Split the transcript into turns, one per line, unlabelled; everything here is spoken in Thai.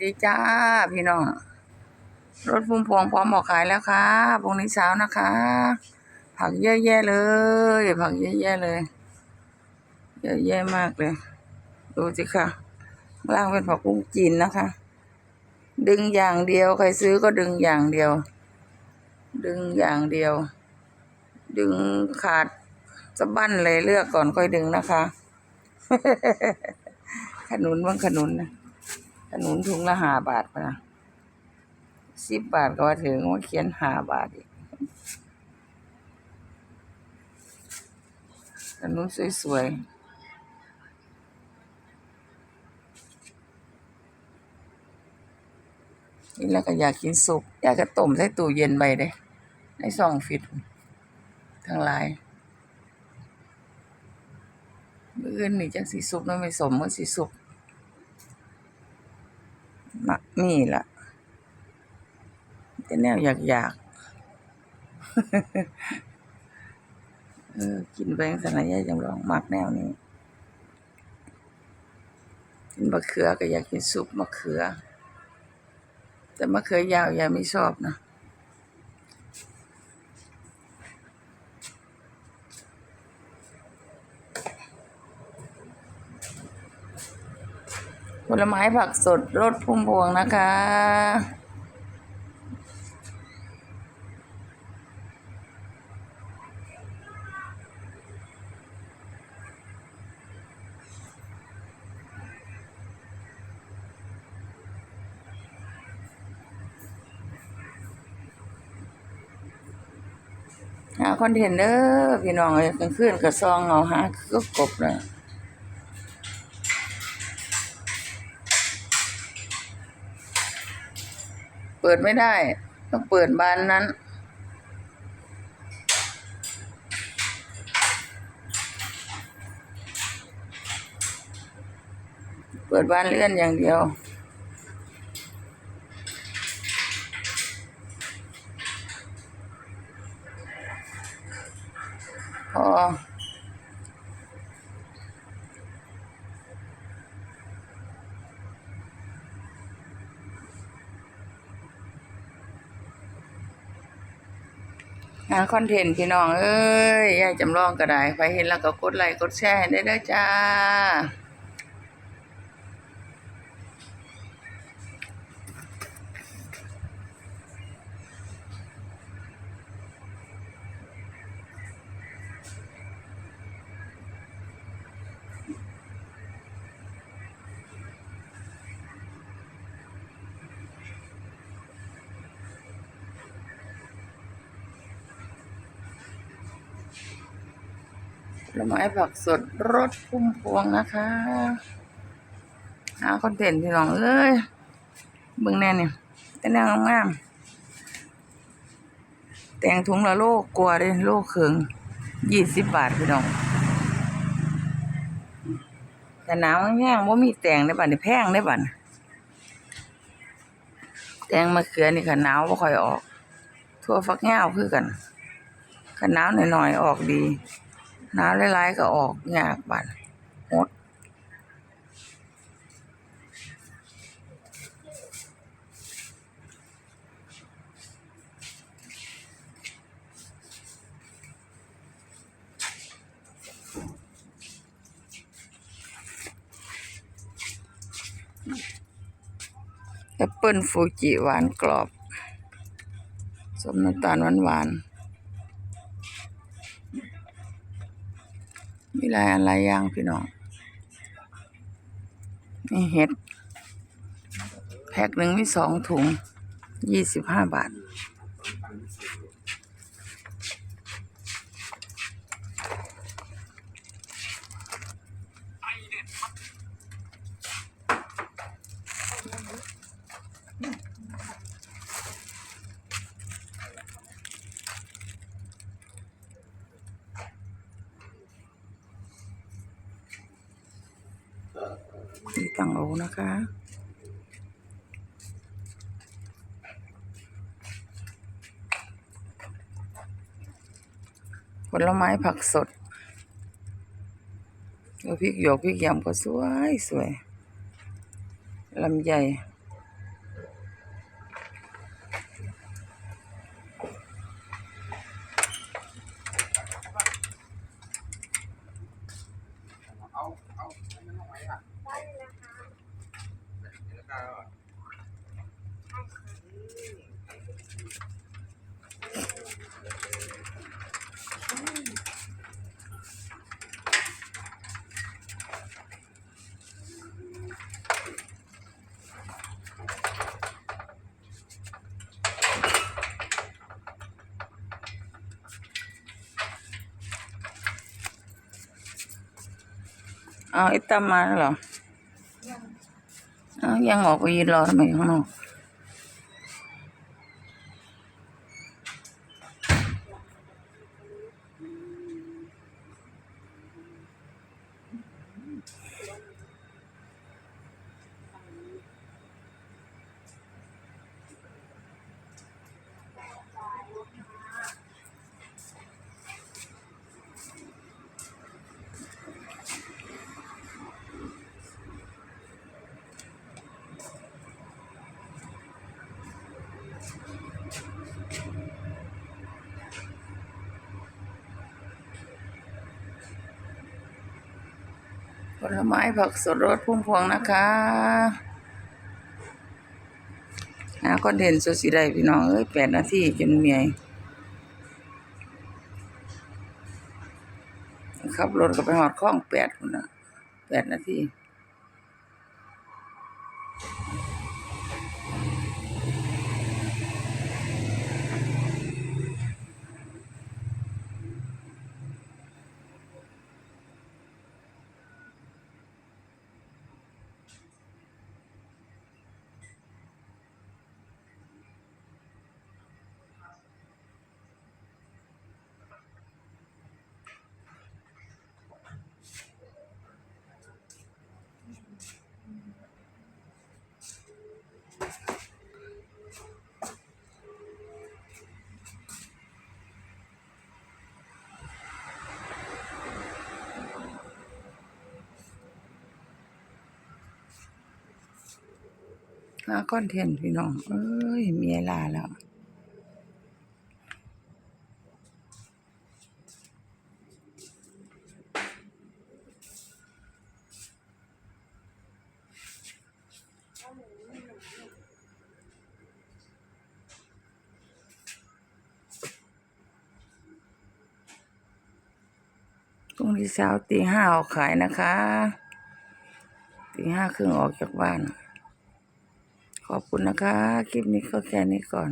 ดีจ้าพี่น้อง รถพุ่มพวงพร้อมออกขายแล้วค่ะพรุ่งนี้เช้านะคะ ผักเยอะแยะเลย ผักเยอะแยะเลย เยอะแยะมากเลย ดูสิค่ะล่างเป็นผักบุ้งจีนนะคะ ดึงอย่างเดียว ใครซื้อก็ดึงอย่างเดียว ดึงอย่างเดียว ดึงขาดสะบั้นเลยเลือกก่อนค่อยดึงนะคะ ขนุนบ้างขนุนนะ นุนถุงละห้าบาทนะสิบบาทก็ว่าถึงว่าเขียนห้าบาทอีกขนุนสวยๆนี่แล้วก็อยากกินสุกอยากจะต้มใส่ตู้เย็นไปเด้ในซองฟิตทั้งหลายมื้ออื่นนี่จังสิสุกนาะไม่สมมันสิสุก มะนี่ล่ะแต่แนวอยากอยากเออกินแบงสนล่ะยายจำลองมักแนวนี้กินมะเขือก็อยากกินซุปมะเขือ แต่มะเขือยาวยายไม่ชอบนะ ลไม้ผักสดรสพุ่มพวงนะคะ หาคอนเทนเนอร์พี่น้องเอ้ยกลางคืนก็ซองเอาหาก็กบเลย เปิดไม่ได้ ต้องเปิดบานนั้น เปิดบานเลื่อนอย่างเดียวพอ หาคอนเทนต์พี่น้องเอ้ยยายจำลองก็ได้ใครเห็นแล้วก็กดไลค์กดแชร์ได้เด้อจ้า ผลไม้ผักสดรสพุ่มพวงนะคะ หาคอนเทนต์พี่น้องเอ้ยเบิ่งแน่เนี่ยแต่แนวงามๆแต่งถุงละโลกลัวเด้โลเคืองยี่สิบบาทพี่น้องแต่หนาวแห้งว่ามีแต่งได้บัดนี่แพงได้บัดน่ะแต่งมะเขือนี่ค่ะหนาวบ่ค่อยออก ทั่วฟักยาวคือกันคันหนาวหน่อยๆออกดี นาวหลายๆก็ออกยากบัดหดแอปเปิลฟูจิหวานกรอบ สมน้ำตาลหวานๆ มีหลายอันหลายอย่างพี่น้อง นี่เห็ด แพ็คหนึ่งมีสองถุงยี่สิบห้าบาท ตังโอนะคะ ผลไม้ผักสดแล้วพริกหยวกพริกยำก็สวยสวยลำ
ใหญ่
เอาไอ้ตั้มมาแล้วเหรอ เอายังออกไปยืนรอทำไมข้างนอก ลไม้ผักสดรสพุ่มพวงนะคะหาคอนเทนต์สดสีได้พี่น้องเอ้ยแปดนาทีจนเมียขับรถก็ไปหอดข้องแปดคนนะแปดนาที หาคอนเทนต์พี่น้อง เอ้ย มีเวลาแล้วพรุ่งนี้เช้าตีห้าออกขายนะคะตีห้าครึ่งออกจากบ้าน ขอบคุณนะคะ คลิปนี้ก็แค่นี้ก่อน